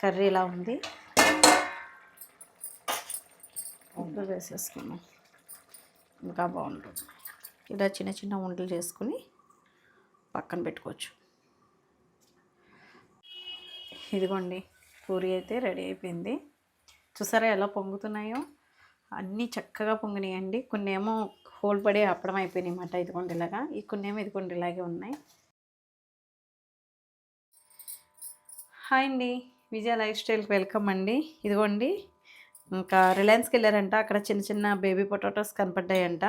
Curry ఇలా ఉంది? ఉండలు వేసేసుకున్నాం. ఇంకా బాగుంటుంది. ఇలా చిన్న చిన్న ఉండలు చేసుకుని పక్కన పెట్టుకోవచ్చు. ఇదిగోండి పూరి అయితే రెడీ అయిపోయింది. చూసారా ఎలా పొంగుతున్నాయో? అన్నీ చక్కగా పొంగినాయండి. కొన్ని ఏమో హోల్ పడి అప్పడం అయిపోయినాయి అన్నమాట ఇదిగోండి ఇలాగా ఈ కొన్ని ఏమో ఇదిగోండి ఇలాగే ఉన్నాయి. హాయ్ అండి. విజయ లైఫ్ స్టైల్కి వెల్కమ్ అండి. ఇదిగోండి ఇంకా రిలయన్స్కి వెళ్ళారంట. అక్కడ చిన్న చిన్న బేబీ పొటాటోస్ కనపడ్డాయంట.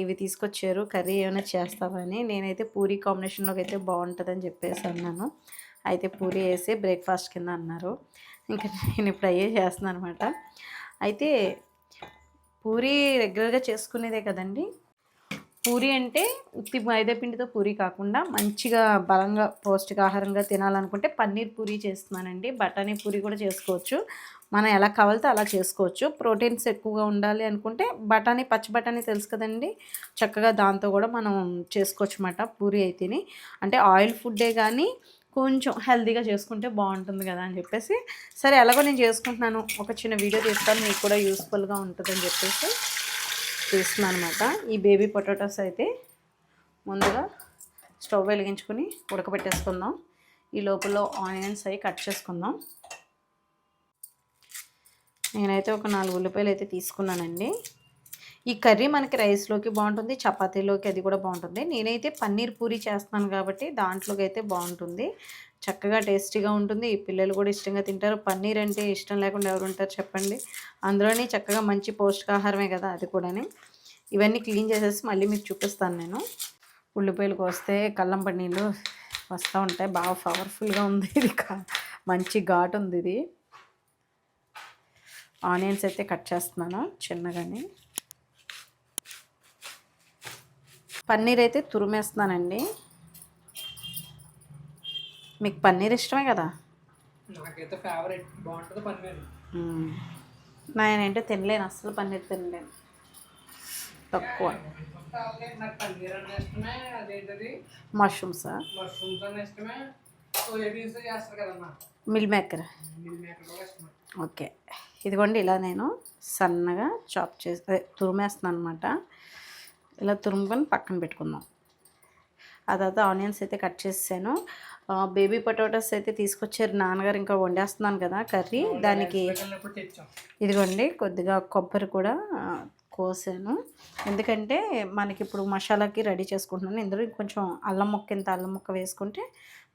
ఇవి తీసుకొచ్చారు. కర్రీ ఏమైనా చేస్తామని నేనైతే పూరీ కాంబినేషన్లోకి అయితే బాగుంటుందని చెప్పేసి అన్నాను. అయితే పూరీ వేసి బ్రేక్ఫాస్ట్ కింద అన్నారు. ఇంకా నేను ఇప్పుడు అయ్యే చేస్తున్నాను అనమాట అయితే పూరీ రెగ్యులర్గా చేసుకునేదే కదండి? పూరి అంటే ఉత్తి మైదా పిండితో పూరి కాకుండా మంచిగా బలంగా పౌష్టికాహారంగా తినాలనుకుంటే పన్నీర్ పూరి చేస్తున్నానండి. బఠానీ పూరి కూడా చేసుకోవచ్చు. మనం ఎలా కావాలితే అలా చేసుకోవచ్చు. ప్రోటీన్స్ ఎక్కువగా ఉండాలి అనుకుంటే బఠానీ పచ్చి బఠానీ తెలుసు కదండి. చక్కగా దాంతో కూడా మనం చేసుకోవచ్చు అన్నమాట పూరి అయితేని. అంటే ఆయిల్ ఫుడ్డే కానీ కొంచెం హెల్తీగా చేసుకుంటే బాగుంటుంది కదా అని చెప్పేసి. సరే ఎలాగో నేను చేసుకుంటున్నాను. ఒక చిన్న వీడియో తీస్తాను. మీకు కూడా యూస్ఫుల్గా ఉంటుందని చెప్పేసి. తీస్తున్నాను అనమాట ఈ బేబీ పొటాటోస్ అయితే ముందుగా స్టవ్ వెలిగించుకొని ఉడకబెట్టేసుకుందాం. ఈ లోపల ఆనియన్స్ అవి కట్ చేసుకుందాం. నేనైతే ఒక నాలుగు ఉల్లిపాయలు అయితే తీసుకున్నానండి. ఈ కర్రీ మనకి రైస్లోకి బాగుంటుంది చపాతీలోకి అది కూడా బాగుంటుంది. నేనైతే పన్నీర్ పూరి చేస్తున్నాను కాబట్టి దాంట్లోకి అయితే బాగుంటుంది. చక్కగా టేస్టీగా ఉంటుంది. ఈ పిల్లలు కూడా ఇష్టంగా తింటారు. పన్నీర్ అంటే ఇష్టం లేకుండా ఎవరు ఉంటారు చెప్పండి. అందులోని చక్కగా మంచి పౌష్టికాహారమే కదా అది కూడాని. ఇవన్నీ క్లీన్ చేసేసి మళ్ళీ మీకు చూపిస్తాను నేను. ఉల్లిపాయలు కోస్తే కల్లం పన్నీళ్ళు వస్తూ ఉంటాయి. బాగా పవర్ఫుల్గా ఉంది ఇది మంచి ఘాటు ఉంది ఇది. ఆనియన్స్ అయితే కట్ చేస్తున్నాను చిన్నగాని. పన్నీర్ అయితే తురిమేస్తున్నానండి. మీకు పన్నీర్ ఇష్టమే కదా? నాకైతే ఫేవరెట్ బాగుంటుంది పన్నీర్. నేనంటే తినలేను అస్సలు పన్నీర్ తినలేను. తక్కువ. మష్రూమ్సా? Meal maker? ఓకే. ఇదిగోండి ఇలా నేను సన్నగా చాప్ చేసి అదే తురిమేస్తున్నాను అనమాట ఇలా తురుముకొని పక్కన పెట్టుకుందాం. ఆ తర్వాత ఆనియన్స్ అయితే కట్ చేసాను బేబీ పొటాటోస్ అయితే తీసుకొచ్చారు నాన్నగారు ఇంకా వండేస్తున్నాను కదా కర్రీ. దానికి ఇదిగోండి కొద్దిగా కొబ్బరి కూడా కోసాను. ఎందుకంటే మనకి ఇప్పుడు మసాలాకి రెడీ చేసుకుంటున్నాను. ఇందులో కొంచెం అల్లం ముక్క ఇంత అల్లం ముక్క వేసుకుంటే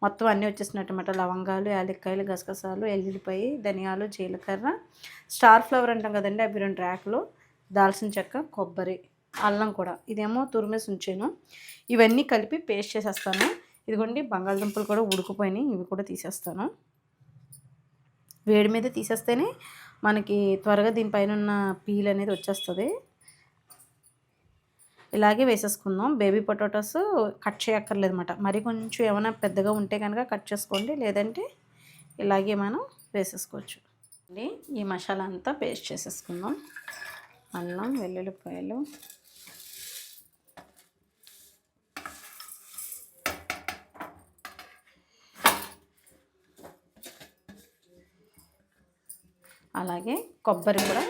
మొత్తం అన్నీ వచ్చేసినట్టు అన్నమాట. లవంగాలు యాలక్కాయలు గసగసాలు ఎల్లుల్లిపాయ ధనియాలు జీలకర్ర స్టార్ ఫ్లవర్ అంటాం కదండి అవి రెండు ర్యాకులు దాల్చిన చెక్క కొబ్బరి అల్లం కూడా. ఇదేమో తురిమేసి ఉంచాను. ఇవన్నీ కలిపి పేస్ట్ చేసేస్తాను. ఇదిగోండి బంగాళదుంపలు కూడా ఉడికిపోయినాయి. ఇవి కూడా తీసేస్తాను. వేడి మీద తీసేస్తేనే మనకి త్వరగా దీనిపైన ఉన్న పీల్ అనేది వచ్చేస్తుంది. ఇలాగే వేసేసుకుందాం. బేబీ పొటాటోస్ కట్ చేయక్కర్లేదు అనమాట మరి కొంచెం ఏమైనా పెద్దగా ఉంటే కనుక కట్ చేసుకోండి. లేదంటే ఇలాగే మనం వేసేసుకోవచ్చు. అండి ఈ మసాలా అంతా పేస్ట్ చేసేసుకుందాం. అల్లం వెల్లుల్లిపాయలు. అలాగే కొబ్బరి కూడా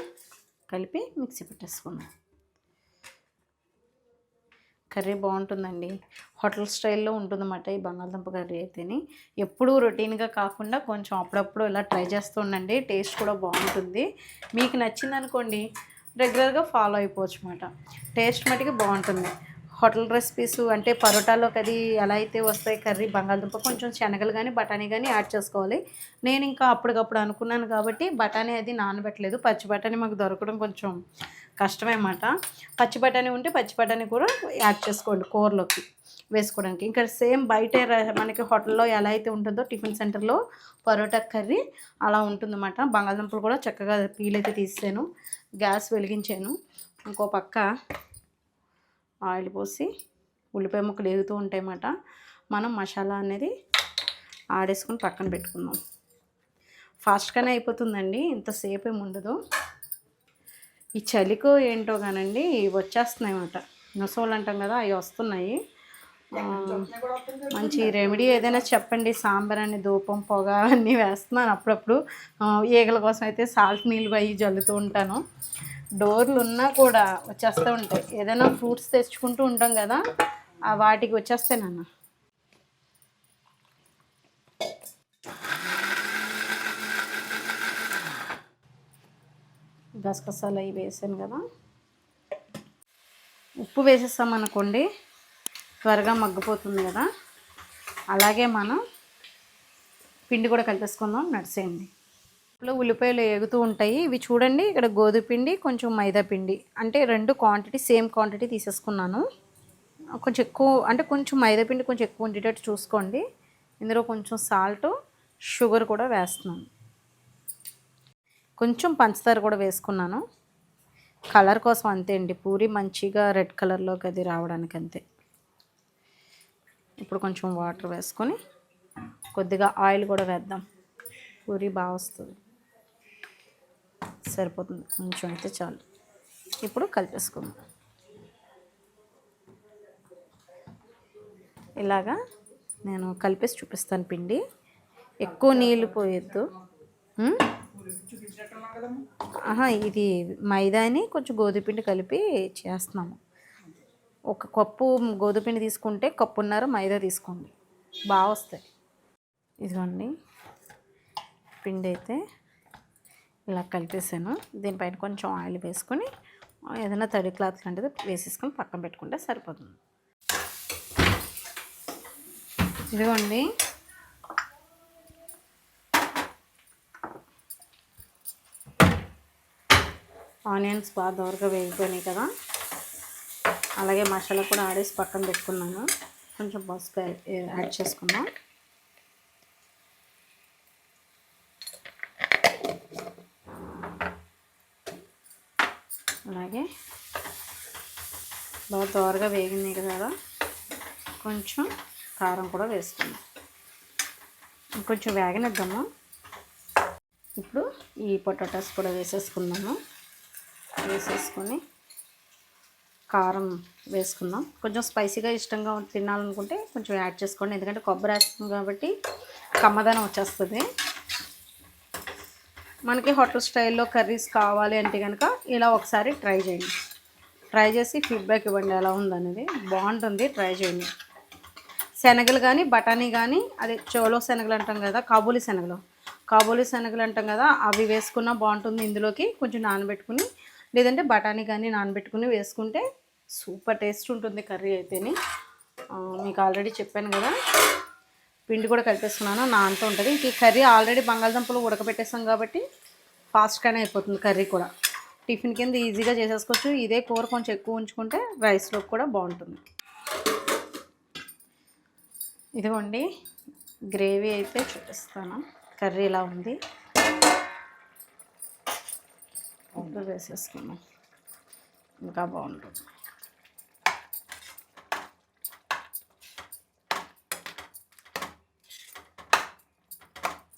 కలిపి మిక్సీ పెట్టేసుకుందాం. కర్రీ బాగుంటుందండి. హోటల్ స్టైల్లో ఉంటుందన్నమాట ఈ బంగాళదుంప కర్రీ అయితేని. ఎప్పుడూ రొటీన్గా కాకుండా కొంచెం అప్పుడప్పుడు ఇలా ట్రై చేస్తూ ఉండండి. టేస్ట్ కూడా బాగుంటుంది. మీకు నచ్చిందనుకోండి రెగ్యులర్గా ఫాలో అయిపోవచ్చు అనమాట టేస్ట్ మటుకు బాగుంటుంది. హోటల్ రెసిపీస్ అంటే పరోటాలోకి అది ఎలా అయితే వస్తాయి కర్రీ బంగాళదుంప కొంచెం శనగలు కానీ బఠానీ కానీ యాడ్ చేసుకోవాలి. నేను ఇంకా అప్పటికప్పుడు అనుకున్నాను కాబట్టి బఠానీ అది నానబెట్టలేదు. పచ్చి బఠానీ మాకు దొరకడం కొంచెం కష్టమే పచ్చి బఠానీ ఉంటే పచ్చి బఠానీ కూడా యాడ్ చేసుకోండి కూరలోకి వేసుకోవడానికి. ఇంకా సేమ్ బయట మనకి హోటల్లో ఎలా అయితే ఉంటుందో టిఫిన్ సెంటర్లో పరోటా కర్రీ అలా ఉంటుందన్నమాట. బంగాళదుంపలు కూడా చక్కగా పీలైతే తీసాను గ్యాస్ వెలిగించాను. ఇంకో పక్క ఆయిల్ పోసి ఉల్లిపాయ ముక్కలు ఎగుతూ ఉంటాయన్నమాట. మనం మసాలా అనేది ఆడేసుకొని పక్కన పెట్టుకుందాం. ఫాస్ట్గానే అయిపోతుందండి ఇంతసేపు ఏమి ఉండదు ఈ చలికో ఏంటో కానండి ఇవి వచ్చేస్తున్నాయి అన్నమాట నొసోలు అంటాం కదా అవి వస్తున్నాయి. మంచి రెమెడీ ఏదైనా చెప్పండి సాంబార్ అని ధూపం పొగ అన్నీ వేస్తున్నాను అప్పుడప్పుడు. ఈగల కోసం అయితే సాల్ట్ నీళ్ళు అవి జల్లుతూ ఉంటాను. డోర్లు ఉన్నా కూడా వచ్చేస్తూ ఉంటాయి. ఏదైనా ఫ్రూట్స్ తెచ్చుకుంటూ ఉంటాం కదా ఆ వాటికి వచ్చేస్తానన్న గసగసాలు అవి వేసాను కదా. ఉప్పు వేసేస్తామనుకోండి త్వరగా మగ్గిపోతుంది కదా. అలాగే మనం పిండి కూడా కలిపేసుకుందాం నడిసేయండి. ఇప్పుడు ఉల్లిపాయలు ఎగుతూ ఉంటాయి. ఇవి చూడండి ఇక్కడ గోధుమ పిండి కొంచెం మైదా పిండి. అంటే రెండు క్వాంటిటీ సేమ్ క్వాంటిటీ తీసేసుకున్నాను. కొంచెం ఎక్కువ అంటే కొంచెం మైదా పిండి కొంచెం ఎక్కువ ఉండేటట్టు చూసుకోండి. ఇందులో కొంచెం సాల్ట్ షుగర్ కూడా వేస్తున్నాను. కొంచెం పంచదార కూడా వేసుకున్నాను. కలర్ కోసం అంతే అండి. పూరి మంచిగా రెడ్ కలర్లోకి అది రావడానికి అంతే. ఇప్పుడు కొంచెం వాటర్ వేసుకొని కొద్దిగా ఆయిల్ కూడా వేద్దాం. పూరి బాగా వస్తుంది. సరిపోతుంది. కొంచెం అయితే చాలు. ఇప్పుడు కలిపేసుకుందాం. ఇలాగా నేను కలిపేసి చూపిస్తాను పిండి. ఎక్కువ నీళ్ళు పోయొద్దు. ఆహా ఇది మైదాని కొంచెం గోధుమపిండి కలిపి చేస్తున్నాము. ఒక కప్పు గోధుమపిండి తీసుకుంటే కప్పున్నర మైదా తీసుకోండి. బాగా వస్తాయి. ఇదిగోండి. పిండి అయితే ఇలా కలిపేసాను. దీనిపైన కొంచెం ఆయిల్ వేసుకొని ఏదైనా తడి క్లాత్ లాంటిది వేసేసుకొని పక్కన పెట్టుకుంటే సరిపోతుంది. ఇదిగోండి. ఆనియన్స్ బాగా దోరగా వేగిపోయినాయి కదా. అలాగే మసాలా కూడా ఆడేసి పక్కన పెట్టుకున్నాను. కొంచెం పసుపు యాడ్ చేసుకున్నాను అలాగే బాగా దోరగా వేగింది కదా కొంచెం కారం కూడా వేసుకుందాం. కొంచెం వేగనిద్దాము? ఇప్పుడు ఈ పొటాటోస్ కూడా వేసేసుకుందాము. వేసేసుకొని కారం వేసుకుందాం. కొంచెం స్పైసీగా ఇష్టంగా తినాలనుకుంటే కొంచెం యాడ్ చేసుకోండి. ఎందుకంటే కొబ్బరి వేస్తుంది కాబట్టి కమ్మదనం వచ్చేస్తుంది. మనకి హోటల్ స్టైల్లో కర్రీస్ కావాలి అంటే కనుక ఇలా ఒకసారి ట్రై చేయండి. ట్రై చేసి ఫీడ్బ్యాక్ ఇవ్వండి ఎలా ఉందనేది. బాగుంటుంది ట్రై చేయండి. శనగలు కానీ బఠానీ కానీ అదే చోలో శనగలు అంటాం కదా కాబూలి శనగలు. కాబూలి శనగలు అంటాం కదా అవి వేసుకున్నా బాగుంటుంది ఇందులోకి. కొంచెం నానబెట్టుకుని లేదంటే బఠానీ కానీ నానబెట్టుకుని వేసుకుంటే సూపర్ టేస్ట్ ఉంటుంది కర్రీ అయితేని. మీకు ఆల్రెడీ చెప్పాను కదా. పిండి కూడా కలిపేసుకున్నాను. నానుతూ ఉంటుంది. ఇంక ఈ కర్రీ ఆల్రెడీ బంగాళదుంపలు ఉడకబెట్టేస్తాం కాబట్టి ఫాస్ట్గానే అయిపోతుంది కర్రీ కూడా. టిఫిన్ కింద ఈజీగా చేసేసుకోవచ్చు. ఇదే కూర కొంచెం ఎక్కువ ఉంచుకుంటే రైస్లో కూడా బాగుంటుంది. ఇదిగోండి. గ్రేవీ అయితే చూపిస్తాను. కర్రీ ఇలా ఉంది? వేసేసుకున్నాం ఇంకా బాగుంటుంది.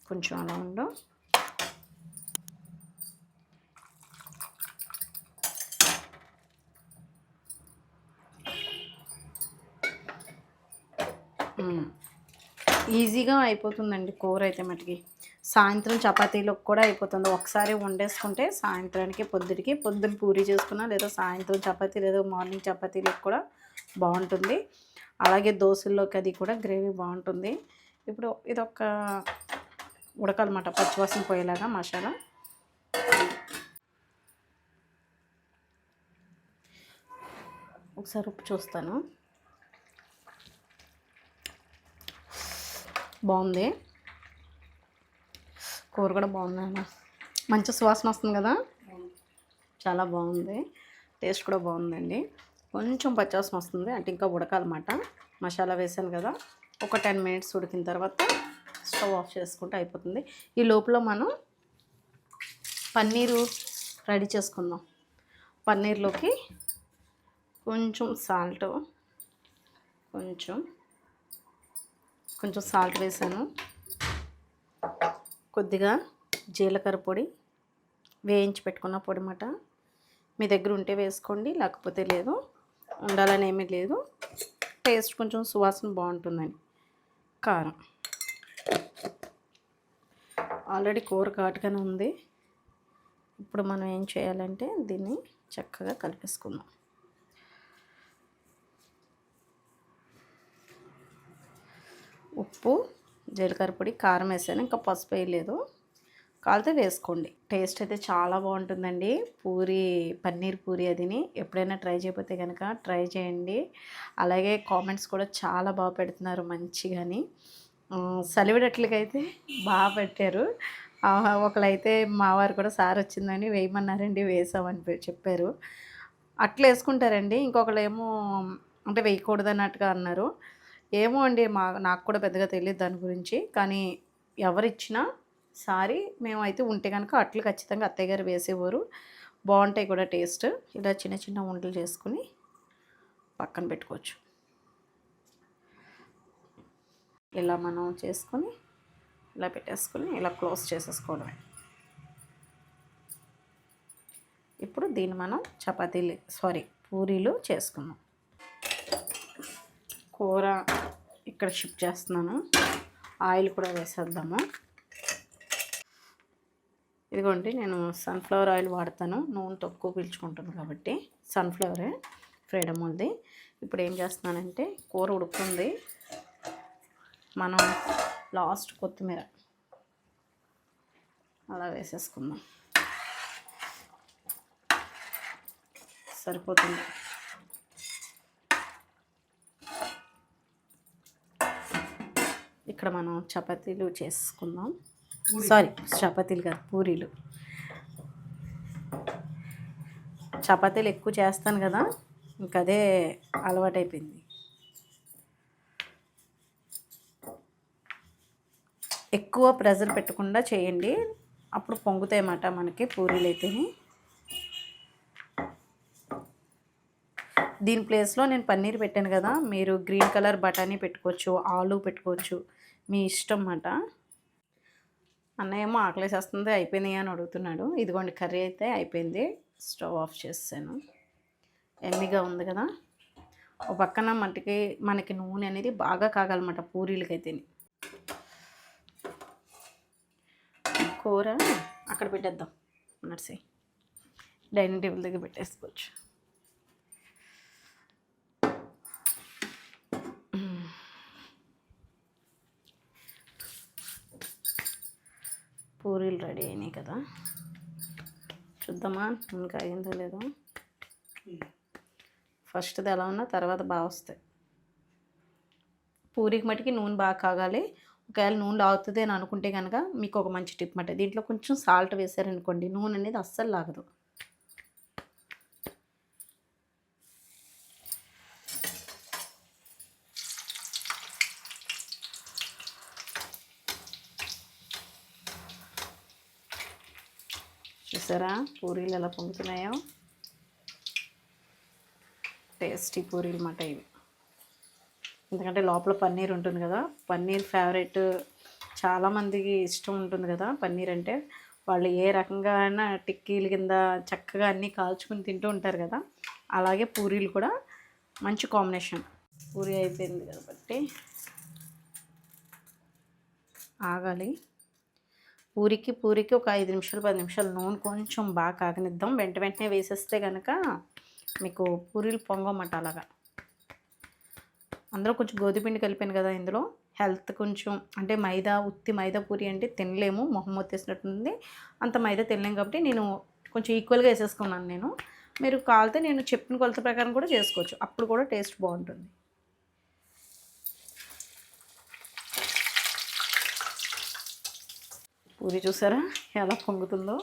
కొంచెం అలా ఉండు. ఈజీగా అయిపోతుందండి కూర అయితే మటుకి. సాయంత్రం చపాతీలకు కూడా అయిపోతుంది. ఒకసారి వండేసుకుంటే సాయంత్రానికి పొద్దుటికి పొద్దున పూరి చేసుకున్నా లేదా సాయంత్రం చపాతీ లేదా మార్నింగ్ చపాతీలకు కూడా బాగుంటుంది. అలాగే దోశల్లోకి అది కూడా గ్రేవీ బాగుంటుంది. ఇప్పుడు ఇదొక ఉడకాలన్నమాట పచ్చివాసన పోయేలాగా మసాలా. ఒకసారి ఉప్పు చూస్తాను. బాగుంది. కూర కూడా బాగుంది అన్న. మంచి సువాసన వస్తుంది కదా? చాలా బాగుంది. టేస్ట్ కూడా బాగుందండి. కొంచెం పచ్చివాసన వస్తుంది అంటే ఇంకా ఉడకాలన్నమాట. మసాలా వేసాను కదా ఒక టెన్ మినిట్స్ ఉడికిన తర్వాత స్టవ్ ఆఫ్ చేసుకుంటే అయిపోతుంది. ఈ లోపల మనం పన్నీరు రెడీ చేసుకుందాం. పన్నీర్లోకి కొంచెం సాల్ట్ కొంచెం కొంచెం సాల్ట్ వేసాను. కొద్దిగా జీలకర్ర పొడి వేయించి పెట్టుకున్న పొడి మాట. మీ దగ్గర ఉంటే వేసుకోండి లేకపోతే లేదు. ఉండాలని ఏమీ లేదు. టేస్ట్ కొంచెం సువాసన బాగుంటుందని. కారం. ఆల్రెడీ కూర ఘాటుగానే ఉంది. ఇప్పుడు మనం ఏం చేయాలంటే దీన్ని చక్కగా కలిపేసుకుందాం. ఉప్పు జీలకర్ర పొడి కారం వేసాను. ఇంకా పసుపు వేయలేదు. కాలితే వేసుకోండి. టేస్ట్ అయితే చాలా బాగుంటుందండి. పూరి పన్నీర్ పూరి అదిని ఎప్పుడైనా ట్రై చేయకపోతే కనుక ట్రై చేయండి. అలాగే కామెంట్స్ కూడా చాలా బాగా పెడుతున్నారు మంచిగాని. సలివిడట్లకైతే బాగా పెట్టారు. ఒకళ్ళైతే మా వారు కూడా సార్ వచ్చిందని వేయమన్నారండి వేసామని చెప్పారు. అట్లా వేసుకుంటారండి. ఇంకొకళ్ళు ఏమో అంటే వేయకూడదు అన్నట్టుగా అన్నారు. ఏమో అండి మా నాకు కూడా పెద్దగా తెలియదు దాని గురించి. కానీ ఎవరిచ్చినా సారీ మేమైతే ఉంటే కనుక అట్లు ఖచ్చితంగా అత్తయ్య గారు వేసేవారు. బాగుంటాయి కూడా టేస్ట్. ఇలా చిన్న చిన్న ఉండలు చేసుకుని పక్కన పెట్టుకోవచ్చు. ఇలా మనం చేసుకొని ఇలా పెట్టేసుకొని ఇలా క్లోజ్ చేసేసుకోవడమే. ఇప్పుడు దీన్ని మనం చపాతీలు సారీ పూరీలు చేసుకుందాం. కూర ఇక్కడ షిఫ్ట్ చేస్తున్నాను. ఆయిల్ కూడా వేసేద్దాము. ఇదిగోండి నేను సన్ఫ్లవర్ ఆయిల్ వాడతాను. నూనె తక్కువ పీల్చుకుంటుంది కాబట్టి సన్ఫ్లవరే ఫ్రీడమ్ ఉంది. ఇప్పుడు ఏం చేస్తున్నానంటే కూర ఉడుకుంది మనం లాస్ట్ కొత్తిమీర. అలా వేసేసుకుందాం. సరిపోతుంది. ఇక్కడ మనం చపాతీలు చేసుకుందాం. సారీ చపాతీలు కాదు పూరీలు. చపాతీలు ఎక్కువ చేస్తాను కదా ఇంక అదే అలవాటైపోయింది. ఎక్కువ ప్రెజర్ పెట్టకుండా చేయండి. అప్పుడు పొంగుతాయి అన్నమాట మనకి పూరీలు అయితే దీని ప్లేస్లో నేను పన్నీర్ పెట్టాను కదా మీరు గ్రీన్ కలర్ బఠానీ పెట్టుకోవచ్చు ఆలు పెట్టుకోవచ్చు మీ ఇష్టం అన్నమాట. అన్నయ్య ఏమో ఆకలేసేస్తుంది అయిపోయింది అని అడుగుతున్నాడు. ఇదిగోండి కర్రీ అయితే అయిపోయింది. స్టవ్ ఆఫ్ చేసాను ఎమ్మిగా ఉంది కదా. ఒక పక్కన మనకి మనకి నూనె అనేది బాగా కాగాలన్నమాట పూరీలకైతే కూర అక్కడ పెట్టేద్దాం నర్సి. డైనింగ్ టేబుల్ దగ్గర పెట్టేసుకోవచ్చు. పూరీలు రెడీ అయినాయి కదా. చూద్దామా ఇంకా అయిందో లేదో. ఫస్ట్ది ఎలా ఉన్నా తర్వాత బాగా వస్తాయి. పూరికి మటుకి నూనె బాగా కాగాలి. ఒకవేళ నూనె లాగుతుంది అని అనుకుంటే కనుక మీకు ఒక మంచి టిప్ మాట. దీంట్లో కొంచెం సాల్ట్ వేసారనుకోండి నూనె అనేది అస్సలు లాగదు. చూసారా? పూరీలు ఎలా పొంగుతున్నాయో? టేస్టీ పూరీలు మాట ఇవి. ఎందుకంటే లోపల పన్నీర్ ఉంటుంది కదా. పన్నీర్ ఫేవరెట్ చాలామందికి ఇష్టం ఉంటుంది కదా పన్నీర్ అంటే. వాళ్ళు ఏ రకంగా అయినా టిక్కీల కింద చక్కగా అన్నీ కాల్చుకుని తింటూ ఉంటారు కదా. అలాగే పూరీలు కూడా మంచి కాంబినేషన్ పూరి అయిపోయింది కాబట్టి ఆగాలి. పూరికి పూరికి ఒక ఐదు నిమిషాలు పది నిమిషాలు నూనె కొంచెం బాగా కాగనిద్దాం. వెంట వెంటనే వేసేస్తే కనుక మీకు పూరీలు పొంగమాట అలాగా. అందులో కొంచెం గోధుమపిండి కలిపాను కదా ఇందులో. హెల్త్ కొంచెం అంటే మైదా ఉత్తి మైదా పూరి అంటే తినలేము మొహం వచ్చేసినట్టుంది అంత మైదా తినలేము కాబట్టి నేను కొంచెం ఈక్వల్గా వేసేసుకున్నాను నేను. మీరు కాలితే నేను చెప్పిన కొలత ప్రకారం కూడా చేసుకోవచ్చు. అప్పుడు కూడా టేస్ట్ బాగుంటుంది. పూరి చూసారా? ఎలా పొంగుతుందో.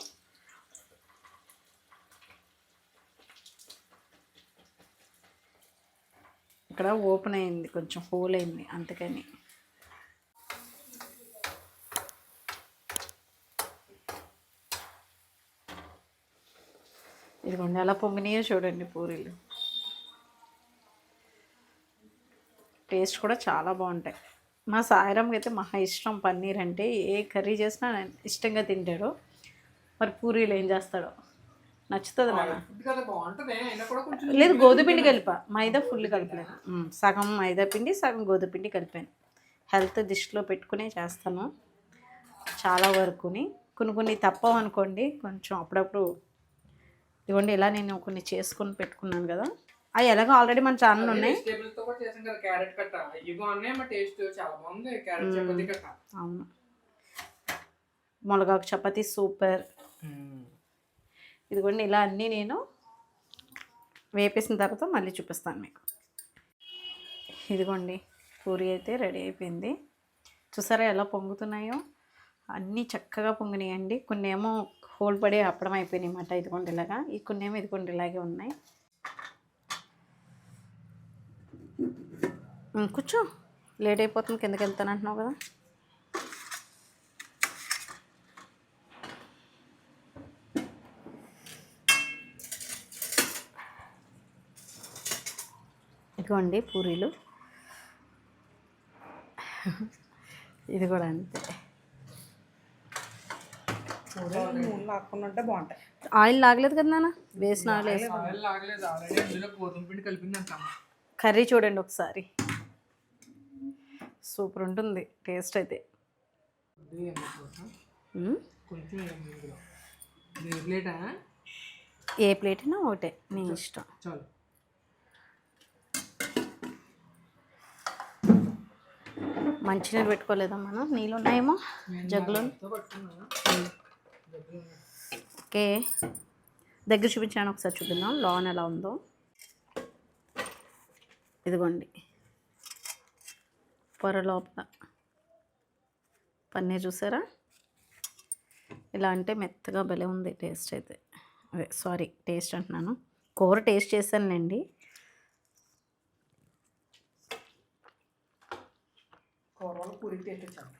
ఇక్కడ ఓపెన్ అయింది కొంచెం హోల్ అయింది అందుకని. ఇదిగోండి ఎలా పొంగినాయో చూడండి పూరీలు. టేస్ట్ కూడా చాలా బాగుంటాయి. మా సాయిరామ్కి అయితే మహా ఇష్టం పన్నీర్ అంటే ఏ కర్రీ చేసినా ఇష్టంగా తింటాడు. మరి పూరీలు ఏం చేస్తాడో. నచ్చుతుంది నాన్న. లేదు గోధుమ పిండి కలిపా. మైదా ఫుల్ కలిపలేదు ఉమ్, సగం మైదా పిండి సగం గోధుమ పిండి కలిపాను. హెల్త్ దృష్టిలో పెట్టుకునే చేస్తాను. చాలా వరకుని. కొన్ని కొన్ని తప్పవు అనుకోండి కొంచెం అప్పుడప్పుడు ఇవ్వండి ఇలా నేను కొన్ని చేసుకొని పెట్టుకున్నాను కదా. అవి ఎలాగో ఆల్రెడీ మన ఛానల్ ఉన్నాయి. అవును. మునగాకు చపాతీ సూపర్. ఇదిగోండి ఇలా అన్నీ నేను వేపేసిన తర్వాత మళ్ళీ చూపిస్తాను మీకు. ఇదిగోండి పూరి అయితే రెడీ అయిపోయింది. చూసారా ఎలా పొంగుతున్నాయో? అన్నీ చక్కగా పొంగినాయండి. కొన్ని ఏమో హోల్ పడి అప్పడం అయిపోయినాయి అన్నమాట ఇదిగోండి ఇలాగా. ఈ కొన్ని ఏమో ఇదిగోండి ఇలాగే ఉన్నాయి. కూర్చో. లేట్ అయిపోతుంది కిందకి వెళ్తాను అంటున్నావు కదా. ఇదిగోండి పూరీలు. ఇది కూడా అంతే. ఆయిల్ లాగలేదు కదా నాన్న? వేసిన కర్రీ చూడండి ఒకసారి. సూపర్ ఉంటుంది టేస్ట్ అయితే. ఏ ప్లేట్? అయినా ఒకటే నీ ఇష్టం. చాలు. మంచినీళ్ళు పెట్టుకోలేదా మనం నీళ్ళు ఉన్నాయేమో? జగ్గులో ఓకే. దగ్గర చూపించాను ఒకసారి చూద్దాం లోన్ ఎలా ఉందో. ఇదిగోండి. పొర లోపల. పన్నీర్ చూసారా? ఇలా అంటే మెత్తగా భలే ఉంది టేస్ట్ అయితే. అదే సారీ టేస్ట్ అంటున్నాను. కూర టేస్ట్ చేశానులేండి. కూరలో పూరి టేస్ట్ వచ్చాను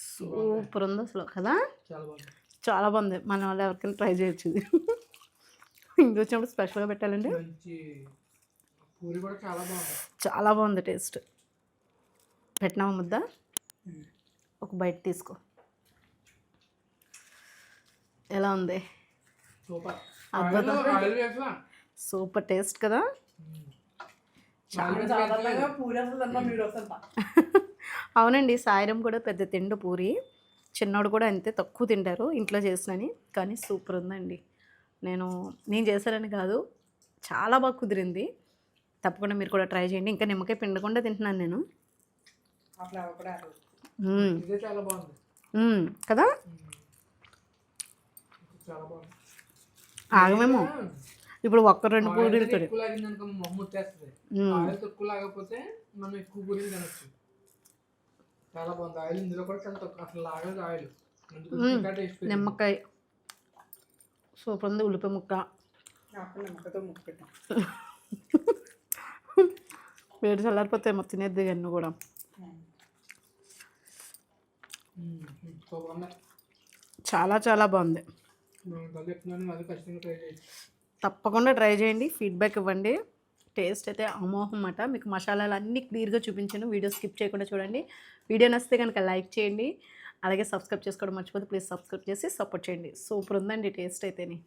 సూపర్. ఉంది అసలు కదా? చాలా బాగుంది. చాలా బాగుంది. మన వాళ్ళు ఎవరికైనా ట్రై చేయొచ్చు ఇది. ఇంటికి వచ్చినప్పుడు స్పెషల్గా పెట్టాలండి. మంచి పూరి కూడా చాలా బాగుంది. చాలా బాగుంది టేస్ట్ పెట్టినామా ముద్ద? ఒక బయట తీసుకో. ఎలా ఉంది? సూపర్. అద్భుతం. సూపర్ టేస్ట్ కదా? సాధారణంగా అవునండి. సాయిరం కూడా పెద్ద తిండు పూరి. చిన్నోడు కూడా అంతే తక్కువ తింటారు. ఇంట్లో చేసినని. కానీ సూపర్ ఉందండి నేను నేను చేశానని కాదు. చాలా బాగా కుదిరింది. తప్పకుండా మీరు కూడా ట్రై చేయండి. ఇంకా నిమ్మకాయ పిండకుండా తింటున్నాను నేను. కదా? ఆగమేమో. ఇప్పుడు ఒక్క రెండు పూరీలు మనం ఎక్కువ పూరీలు తినొచ్చు. చాలా బాగుంది. ఆయిల్ ఇందులో కూడా చాలా తక్కువ అసలు లాగలేదు ఆయిల్ నిమ్మకాయ. సూపర్ ఉంది ఉల్లిపాయ ముక్క. నాకు నిమ్మకాయతో ముక్క పెట్టాం. వేడి చల్లారిపోతే మొత్తం తినేద్ది అన్నీ కూడా. చాలా చాలా బాగుంది. నేను కళ్ళు చెప్తున్నాను. అది ఖచ్చితంగా ట్రై చేయండి. తప్పకుండా ట్రై చేయండి. ఫీడ్బ్యాక్ ఇవ్వండి. టేస్ట్ అయితే అమోహం అన్నమాట. మీకు మసాలాలు అన్నీ క్లియర్గా చూపించాను. వీడియో స్కిప్ చేయకుండా చూడండి. వీడియో నచ్చితే కనుక లైక్ చేయండి. అలాగే సబ్స్క్రైబ్ చేసుకోవడం మర్చిపోతే ప్లీజ్ సబ్స్క్రైబ్ చేసి సపోర్ట్ చేయండి. సూపర్ ఉందండి టేస్ట్ అయితేనే.